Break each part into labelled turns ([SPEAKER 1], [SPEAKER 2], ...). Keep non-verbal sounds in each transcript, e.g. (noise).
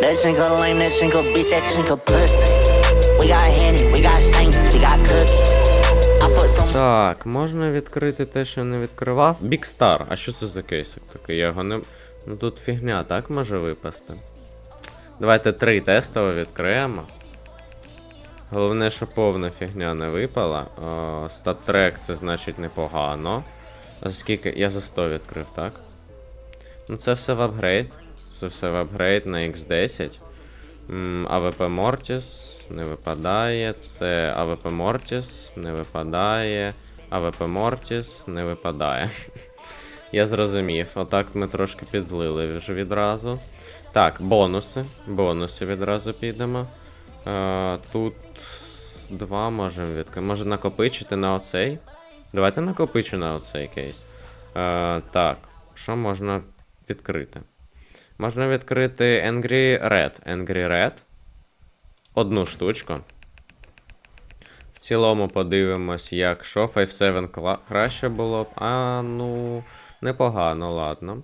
[SPEAKER 1] That chinko lame, that chinko bitch, that chinko pussy. We got Henny, we got Shanks, we got Cookie.
[SPEAKER 2] Так, можна відкрити те, що не відкривав. Star. А що це за кейсик такий? Я його не. Ну тут фігня, так може випасти. Давайте три тестово відкриємо. Головне, що повна фігня не випала. Статтрек це значить непогано. А скільки? Я за 100 відкрив, так? Ну це все в апгрейд. Це все в апгрейд на X10. АВП Мортіс не випадає. Це АВП Мортіс не випадає. АВП Мортіс не випадає. (laughs) Я зрозумів. Отак ми трошки підзлили вже відразу. Так, бонуси. Бонуси відразу підемо. Е, тут два можемо відкрити. Може накопичити на оцей. Давайте накопичу на оцей кейс. Е, так, що можна відкрити? Можна відкрити Angry Red. Angry Red. Одну штучку. В цілому подивимось, як що 5-7 краще було б. А, ну, непогано, ладно.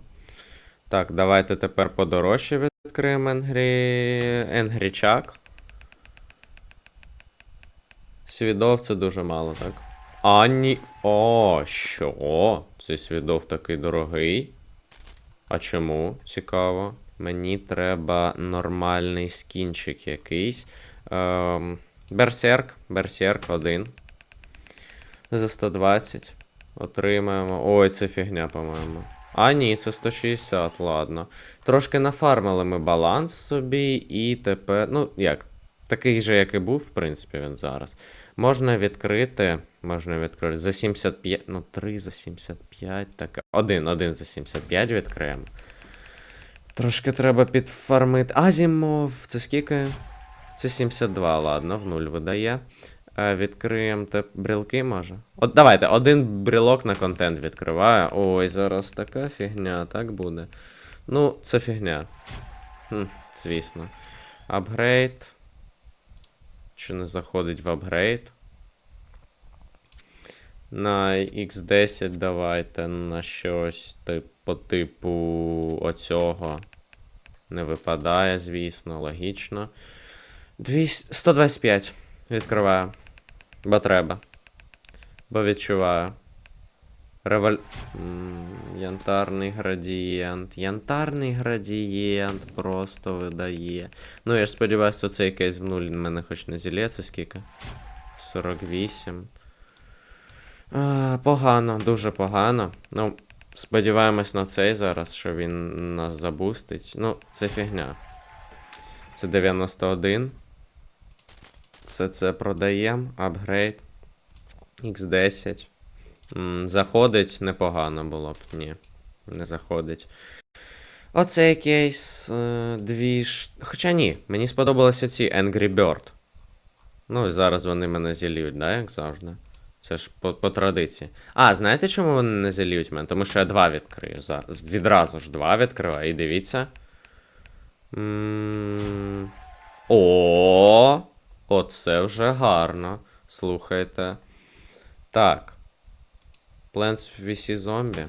[SPEAKER 2] Так, давайте тепер подорожче відкриємо Angry... Chuck. Свідов це дуже мало, так? А, ні. О, що? Цей свідов такий дорогий. А чому? Цікаво. Мені треба нормальний скінчик якийсь. Ем, Берсерк. Берсерк 1. За 120. Отримаємо. Ой, це фігня, по-моєму. А, ні, це 160, ладно. Трошки нафармили ми баланс собі, і тепер. Ну, як? Такий же, як і був, в принципі, він зараз. Можна відкрити. Можна відкрити за 75. Ну, 3 за 75. Так. Один, один за 75 відкриємо. Трошки треба підфармити. Азімов, це скільки? Це 72, ладно, в нуль видає. Е, відкриємо те брілки, може. От давайте, один брілок на контент відкриваю. Ой, зараз така фігня, так буде. Ну, це фігня. Хм, звісно. Апгрейд. Чи не заходить в апгрейд? На X10 давайте на щось тип, по типу оцього. Не випадає, звісно, логічно. 200, 125 відкриваю. Бо треба. Бо відчуваю. Револь... Янтарний градієнт. Янтарний градієнт просто видає. Ну, я ж сподіваюся, цей кейс в нуль мене хоч не зілє, це скільки? 48. А, погано, дуже погано. Ну, сподіваємось на цей зараз, що він нас забустить. Ну, це фігня. Це 91. Це це продаємо. Апгрейд. X10. Заходить непогано було б. Ні. Не заходить. Оцей кейс. е, Дві ж. Хоча ні, мені сподобалися ці Angry Bird. Ну і зараз вони мене зіліють, да, як завжди. Це ж по, по традиції. А, знаєте, чому вони не заліють мене? Тому що я два відкрию. зараз. Відразу ж два відкриваю. І дивіться. О, оце вже гарно. Слухайте. Так. Plants vs Zombie.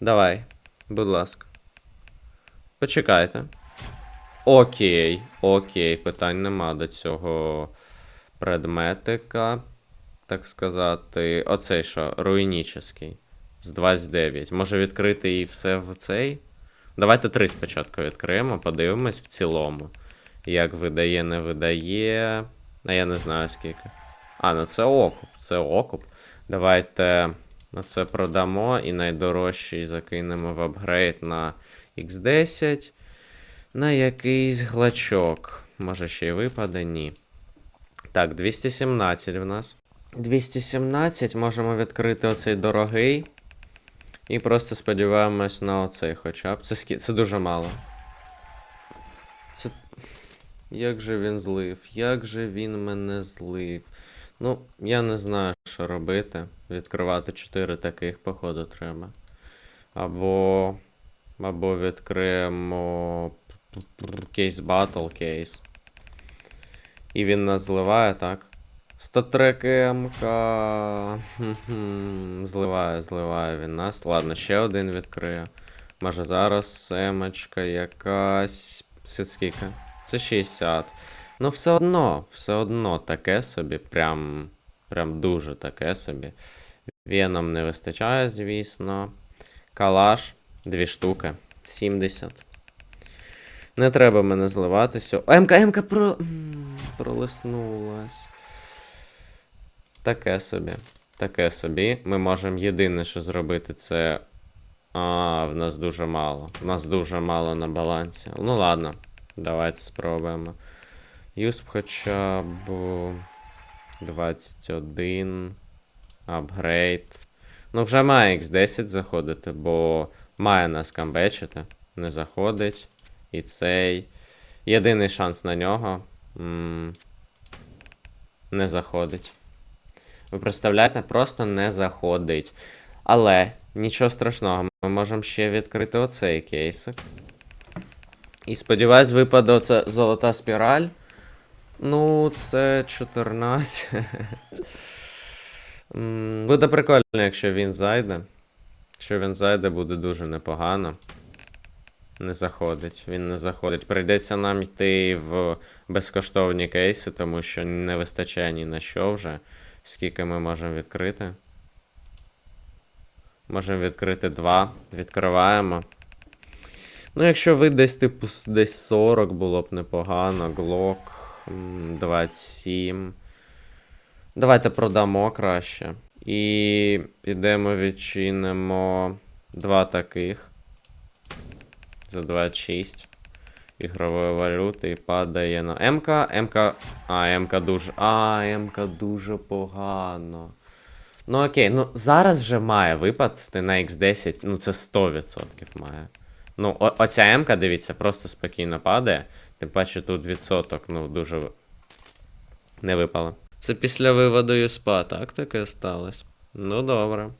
[SPEAKER 2] Давай, будь ласка. Почекайте. Окей, окей, питань нема до цього предметика. Так сказати. Оцей що, руйнічний. З 29. Може відкрити і все в цей? Давайте три спочатку відкриємо, подивимось в цілому. Як видає, не видає. А я не знаю скільки. А, ну це окуп, це окуп. Давайте на це продамо і найдорожчий закинемо в апгрейд на X10. На якийсь глачок. Може ще й випаде? Ні. Так, 217 в нас. 217 можемо відкрити оцей дорогий. І просто сподіваємось на оцей хоча б. Це, скі... це дуже мало. Це. Як же він злив? Як же він мене злив? Ну, я не знаю, що робити. Відкривати 4 таких, походу, треба. Або. Або відкриємо кейс батл кейс. І він нас зливає, так? Статрек МК. Зливає, зливає він нас. Ладно, ще один відкрию. Може зараз семечка якась. Це скільки? Це 60. Ну, все одно, все одно таке собі, прям, прям дуже таке собі. Веном не вистачає, звісно. Калаш, дві штуки. 70. Не треба мене зливатися. О, МК, МК про... пролиснулась. Таке собі. Таке собі. Ми можемо єдине, що зробити, це. А, в нас дуже мало. В нас дуже мало на балансі. Ну ладно, давайте спробуємо. Юсп хоча б 21. Апгрейд. Ну, вже має X10 заходити, бо має нас камбечити. Не заходить. І цей. Єдиний шанс на нього. м, Не заходить. Ви представляєте, просто не заходить. Але нічого страшного, ми можемо ще відкрити оцей кейсик. І сподіваюсь, випаде оце золота спіраль. Ну, це 14. Буде прикольно, якщо він зайде. Якщо він зайде, буде дуже непогано. Не заходить, він не заходить. Прийдеться нам йти в безкоштовні кейси, тому що не вистачає ні на що вже. Скільки ми можемо відкрити? Можемо відкрити два. Відкриваємо. Ну, якщо ви десь, типу, десь 40 було б непогано. Глок 27. Давайте продамо краще. І підемо відчинимо два таких. За 26 ігрової валюти і падає на МК. МК. А, МК дуже. А, МК дуже погано. Ну окей, ну зараз вже має випасти на X10, ну це 100% має. Ну, о- оця МК, дивіться, просто спокійно падає. Тим паче тут відсоток, ну, дуже не випало. Це після виводу юспа, так таке сталося? Ну добре.